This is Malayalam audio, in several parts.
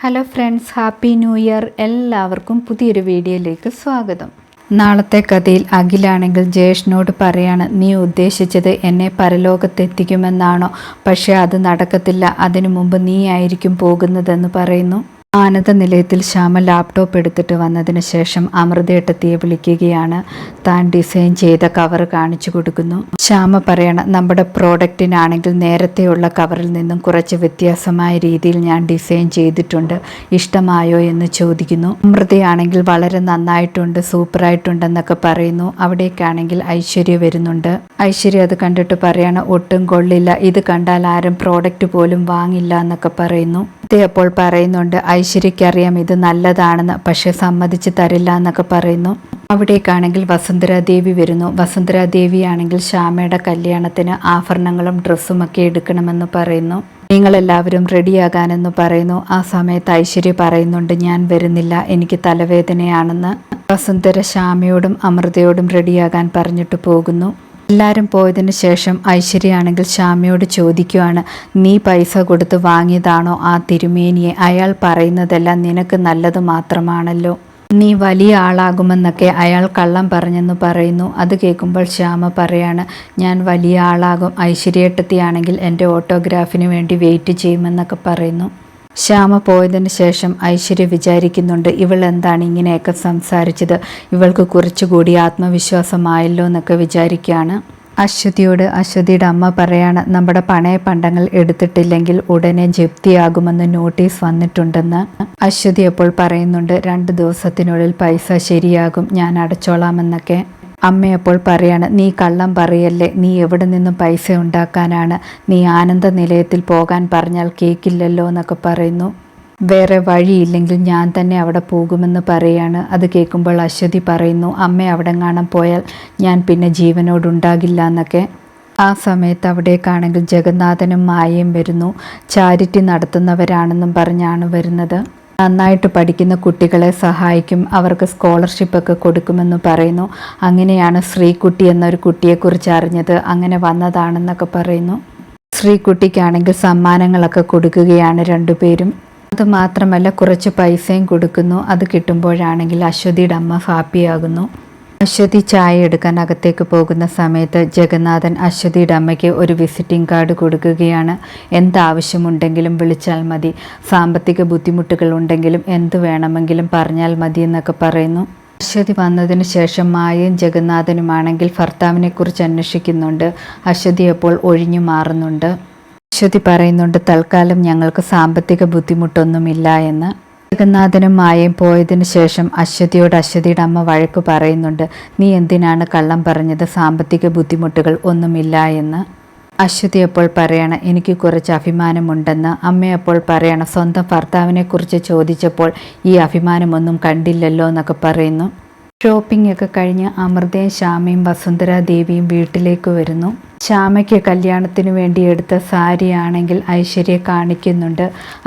Hello friends happy new year എല്ലാവർക്കും പുതിയൊരു വീഡിയോയിലേക്ക് സ്വാഗതം. നാളത്തെ കഥയിൽ അഖിലാണെങ്കിൽ ജയേഷിനോട് പറയാണ് നീ ഉദ്ദേശിച്ചത് എന്നെ പരലോകത്തെത്തിക്കുമെന്നാണോ? പക്ഷേ അത് നടക്കത്തില്ല. അതിനു മുമ്പ് നീ ആയിരിക്കും പോകുന്നതെന്ന് പറയുന്നു. ആനന്ദ നിലയത്തിൽ ശ്യാമ ലാപ്ടോപ്പ് എടുത്തിട്ട് വന്നതിന് ശേഷം അമൃതേട്ടത്തിയെ വിളിക്കുകയാണ്. താൻ ഡിസൈൻ ചെയ്ത കവർ കാണിച്ചു കൊടുക്കുന്നു. ശ്യാമ പറയണം നമ്മുടെ പ്രോഡക്റ്റിനാണെങ്കിൽ നേരത്തെയുള്ള കവറിൽ നിന്നും കുറച്ച് വ്യത്യാസമായ രീതിയിൽ ഞാൻ ഡിസൈൻ ചെയ്തിട്ടുണ്ട്. ഇഷ്ടമായോ എന്ന് ചോദിക്കുന്നു. അമൃതയാണെങ്കിൽ വളരെ നന്നായിട്ടുണ്ട് സൂപ്പറായിട്ടുണ്ടെന്നൊക്കെ പറയുന്നു. അവിടേക്കാണെങ്കിൽ ഐശ്വര്യ വരുന്നുണ്ട്. ഐശ്വര്യ അത് കണ്ടിട്ട് പറയണം ഒട്ടും കൊള്ളില്ല. ഇത് കണ്ടാൽ ആരും പ്രോഡക്റ്റ് പോലും വാങ്ങില്ല എന്നൊക്കെ പറയുന്നു. അപ്പോൾ പറയുന്നുണ്ട് ഐശ്വര്യക്കറിയാം ഇത് നല്ലതാണെന്ന് പക്ഷെ സമ്മതിച്ച് തരില്ല എന്നൊക്കെ പറയുന്നു. അവിടേക്കാണെങ്കിൽ വസുന്ധരാദേവി വരുന്നു. വസുന്ധരാദേവി ആണെങ്കിൽ ശ്യാമയുടെ കല്യാണത്തിന് ആഭരണങ്ങളും ഡ്രസ്സും ഒക്കെ എടുക്കണമെന്ന് പറയുന്നു. നിങ്ങളെല്ലാവരും റെഡിയാകാനെന്ന് പറയുന്നു. ആ സമയത്ത് ഐശ്വര്യ പറയുന്നുണ്ട് ഞാൻ വരുന്നില്ല. എനിക്ക് തലവേദനയാണെന്ന്. വസുന്ധര ശ്യാമയോടും അമൃതയോടും റെഡിയാകാൻ പറഞ്ഞിട്ട് പോകുന്നു. എല്ലാവരും പോയതിന് ശേഷം ഐശ്വര്യയാണെങ്കിൽ ശ്യാമയോട് ചോദിക്കുവാണ് നീ പൈസ കൊടുത്ത് വാങ്ങിയതാണോ ആ തിരുമേനിയെ? അയാൾ പറയുന്നതെല്ലാം നിനക്ക് നല്ലത് മാത്രമാണല്ലോ. നീ വലിയ ആളാകുമെന്നൊക്കെ അയാൾ കള്ളം പറഞ്ഞെന്ന് പറയുന്നു. അത് കേൾക്കുമ്പോൾ ശ്യാമ പറയാണ് ഞാൻ വലിയ ആളാകും. ഐശ്വര്യ ഐശ്വര്യേട്ടത്തിയാണെങ്കിൽ എന്റെ ഓട്ടോഗ്രാഫിന് വേണ്ടി വെയിറ്റ് ചെയ്യുമെന്നൊക്കെ പറയുന്നു. ശ്യാമ പോയതിന് ശേഷം ഐശ്വര്യ വിചാരിക്കുന്നുണ്ട് ഇവൾ എന്താണ് ഇങ്ങനെയൊക്കെ സംസാരിച്ചത്? ഇവൾക്ക് കുറച്ചുകൂടി ആത്മവിശ്വാസമായല്ലോ എന്നൊക്കെ വിചാരിക്കുകയാണ്. അശ്വതിയോട് അശ്വതിയുടെ അമ്മ പറയാണ് നമ്മുടെ പണയ പണ്ടങ്ങൾ എടുത്തിട്ടില്ലെങ്കിൽ ഉടനെ ജപ്തിയാകുമെന്ന് നോട്ടീസ് വന്നിട്ടുണ്ടെന്ന്. അശ്വതി അപ്പോൾ പറയുന്നുണ്ട് രണ്ട് ദിവസത്തിനുള്ളിൽ പൈസ ശരിയാകും ഞാൻ അടച്ചോളാമെന്നൊക്കെ. അമ്മയപ്പോൾ പറയാണ് നീ കള്ളം പറയല്ലേ? നീ എവിടെ നിന്നും പൈസ ഉണ്ടാക്കാനാണ്? നീ ആനന്ദ നിലയത്തിൽ പോകാൻ പറഞ്ഞാൽ കേക്കില്ലല്ലോ എന്നൊക്കെ പറയുന്നു. വേറെ വഴിയില്ലെങ്കിൽ ഞാൻ തന്നെ അവിടെ പോകുമെന്ന് പറയാണ്. അത് കേൾക്കുമ്പോൾ അശ്വതി പറയുന്നു അമ്മ അവിടെ കാണാൻ പോയാൽ ഞാൻ പിന്നെ ജീവനോടുണ്ടാകില്ല എന്നൊക്കെ. ആ സമയത്ത് അവിടേക്കാണെങ്കിൽ ജഗന്നാഥനും മായയും വരുന്നു. ചാരിറ്റി നടത്തുന്നവരാണെന്നും പറഞ്ഞാണ് വരുന്നത്. നന്നായിട്ട് പഠിക്കുന്ന കുട്ടികളെ സഹായിക്കും അവർക്ക് സ്കോളർഷിപ്പൊക്കെ കൊടുക്കുമെന്ന് പറയുന്നു. അങ്ങനെയാണ് ശ്രീകുട്ടി എന്നൊരു കുട്ടിയെക്കുറിച്ച് അറിഞ്ഞത്. അങ്ങനെ വന്നതാണെന്നൊക്കെ പറയുന്നു. ശ്രീകുട്ടിക്കാണെങ്കിൽ സമ്മാനങ്ങളൊക്കെ കൊടുക്കുകയാണ് രണ്ടുപേരും. അത് മാത്രമല്ല കുറച്ച് പൈസയും കൊടുക്കുന്നു. അത് കിട്ടുമ്പോഴാണെങ്കിൽ അശ്വതിയുടെ അമ്മ ഹാപ്പിയാകുന്നു. അശ്വതി ചായ എടുക്കാൻ അകത്തേക്ക് പോകുന്ന സമയത്ത് ജഗന്നാഥൻ അശ്വതിയുടെ അമ്മയ്ക്ക് ഒരു വിസിറ്റിംഗ് കാർഡ് കൊടുക്കുകയാണ്. എന്താവശ്യമുണ്ടെങ്കിലും വിളിച്ചാൽ മതി. സാമ്പത്തിക ബുദ്ധിമുട്ടുകൾ ഉണ്ടെങ്കിലും എന്ത് വേണമെങ്കിലും പറഞ്ഞാൽ മതി എന്നൊക്കെ പറയുന്നു. അശ്വതി വന്നതിന് ശേഷം മായയും ജഗന്നാഥനുമാണെങ്കിൽ ഭർത്താവിനെക്കുറിച്ച് അന്വേഷിക്കുന്നുണ്ട്. അശ്വതി അപ്പോൾ ഒഴിഞ്ഞു മാറുന്നുണ്ട്. അശ്വതി പറയുന്നുണ്ട് തൽക്കാലം ഞങ്ങൾക്ക് സാമ്പത്തിക ബുദ്ധിമുട്ടൊന്നുമില്ല എന്ന്. ജഗന്നാഥനും മായയും പോയതിനു ശേഷം അശ്വതിയോട് അശ്വതിയുടെ അമ്മ വഴക്ക് പറയുന്നുണ്ട് നീ എന്തിനാണ് കള്ളം പറഞ്ഞത്? സാമ്പത്തിക ബുദ്ധിമുട്ടുകൾ ഒന്നുമില്ല എന്ന്. അശ്വതി അപ്പോൾ പറയണ എനിക്ക് കുറച്ച് അഭിമാനമുണ്ടെന്ന്. അമ്മയപ്പോൾ പറയണ സ്വന്തം ഭർത്താവിനെക്കുറിച്ച് ചോദിച്ചപ്പോൾ ഈ അഭിമാനമൊന്നും കണ്ടില്ലല്ലോ എന്നൊക്കെ പറയുന്നു. ഷോപ്പിംഗ് ഒക്കെ കഴിഞ്ഞ് അമൃതയും ശ്യാമയും വസുന്ധര ദേവിയും വീട്ടിലേക്ക് വരുന്നു. ശ്യാമയ്ക്ക് കല്യാണത്തിന് വേണ്ടി എടുത്ത സാരിയാണെങ്കിൽ ഐശ്വര്യ കാണിക്കുന്നുണ്ട്.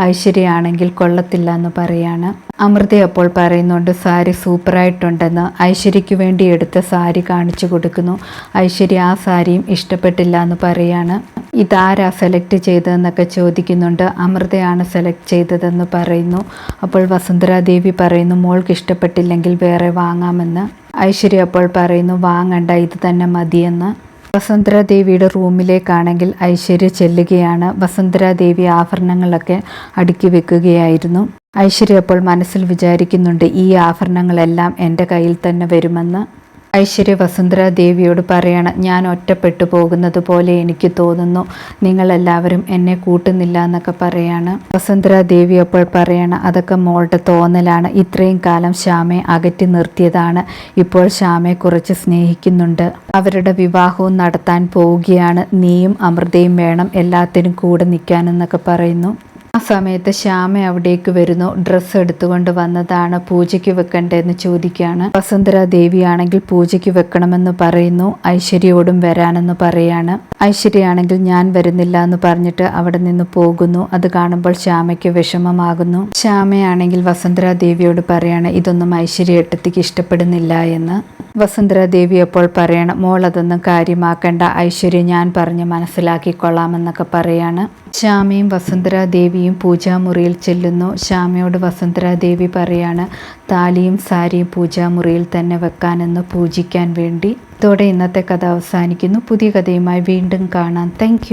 ഐശ്വര്യയാണെങ്കിൽ കൊള്ളത്തില്ല എന്ന് പറയാണ്. അമൃത അപ്പോൾ പറയുന്നുണ്ട് സാരി സൂപ്പറായിട്ടുണ്ടെന്ന്. ഐശ്വര്യയ്ക്ക് വേണ്ടി എടുത്ത സാരി കാണിച്ചു കൊടുക്കുന്നു. ഐശ്വര്യ ആ സാരിയും ഇഷ്ടപ്പെട്ടില്ല എന്ന് പറയാണ്. ഇതാരാ സെലക്ട് ചെയ്തതെന്നൊക്കെ ചോദിക്കുന്നുണ്ട്. അമൃതയാണ് സെലക്ട് ചെയ്തതെന്ന് പറയുന്നു. അപ്പോൾ വസുന്ധരാദേവി പറയുന്നു മോൾക്ക് ഇഷ്ടപ്പെട്ടില്ലെങ്കിൽ വേറെ വാങ്ങാമെന്ന്. ഐശ്വര്യ അപ്പോൾ പറയുന്നു വാങ്ങണ്ട ഇത് തന്നെ മതിയെന്ന്. വസുന്ധരാദേവിയുടെ റൂമിലേക്കാണെങ്കിൽ ഐശ്വര്യ ചെല്ലുകയാണ്. വസുന്ധരാദേവി ആഭരണങ്ങളൊക്കെ അടുക്കി വെക്കുകയായിരുന്നു. ഐശ്വര്യ അപ്പോൾ മനസ്സിൽ വിചാരിക്കുന്നുണ്ട് ഈ ആഭരണങ്ങളെല്ലാം എന്റെ കയ്യിൽ തന്നെ വരുമെന്ന്. ഐശ്വര്യ വസുന്ധര ദേവിയോട് പറയണം ഞാൻ ഒറ്റപ്പെട്ടു പോകുന്നത് പോലെ എനിക്ക് തോന്നുന്നു. നിങ്ങളെല്ലാവരും എന്നെ കൂട്ടുന്നില്ല എന്നൊക്കെ പറയാണ്. വസുന്ധര ദേവി അപ്പോൾ പറയണം അതൊക്കെ മോളുടെ തോന്നലാണ്. ഇത്രയും കാലം ശ്യാമയെ അകറ്റി നിർത്തിയതാണ്. ഇപ്പോൾ ശ്യാമയെ കുറച്ച് സ്നേഹിക്കുന്നുണ്ട്. അവരുടെ വിവാഹവും നടത്താൻ പോവുകയാണ്. നീയും അമൃതയും വേണം എല്ലാത്തിനും കൂടെ നിൽക്കാനെന്നൊക്കെ പറയുന്നു. സമയത്ത് ശ്യാമ അവിടേക്ക് വരുന്നു. ഡ്രസ്സ് എടുത്തുകൊണ്ട് വന്നതാണ് പൂജയ്ക്ക് വെക്കണ്ടെന്ന് ചോദിക്കുകയാണ്. വസുന്ധര ദേവിയാണെങ്കിൽ പൂജയ്ക്ക് വെക്കണമെന്ന് പറയുന്നു. ഐശ്വര്യയോടും വരാനെന്ന് പറയാണ്. ഐശ്വര്യയാണെങ്കിൽ ഞാൻ വരുന്നില്ല എന്ന് പറഞ്ഞിട്ട് അവിടെ നിന്ന് പോകുന്നു. അത് കാണുമ്പോൾ ശ്യാമയ്ക്ക് വിഷമമാകുന്നു. ശ്യാമയാണെങ്കിൽ വസുന്ധര ദേവിയോട് പറയാണ് ഇതൊന്നും ഐശ്വര്യ എട്ടത്തിക്ക് ഇഷ്ടപ്പെടുന്നില്ല എന്ന്. വസുന്ധര ദേവി അപ്പോൾ പറയണം മോൾ അതൊന്നും കാര്യമാക്കേണ്ട. ഐശ്വര്യ ഞാൻ പറഞ്ഞ് മനസ്സിലാക്കിക്കൊള്ളാമെന്നൊക്കെ പറയാണ്. ശ്യാമയും വസുന്ധരാദേവിയും പൂജാമുറിയിൽ ചെല്ലുന്നു. ശ്യാമയോട് വസുന്ധരാദേവി പറയാണ് താലിയും സാരിയും പൂജാമുറിയിൽ തന്നെ വെക്കാനെന്ന് പൂജിക്കാൻ വേണ്ടി. ഇതോടെ ഇന്നത്തെ കഥ അവസാനിക്കുന്നു. പുതിയ കഥയുമായി വീണ്ടും കാണാം. താങ്ക്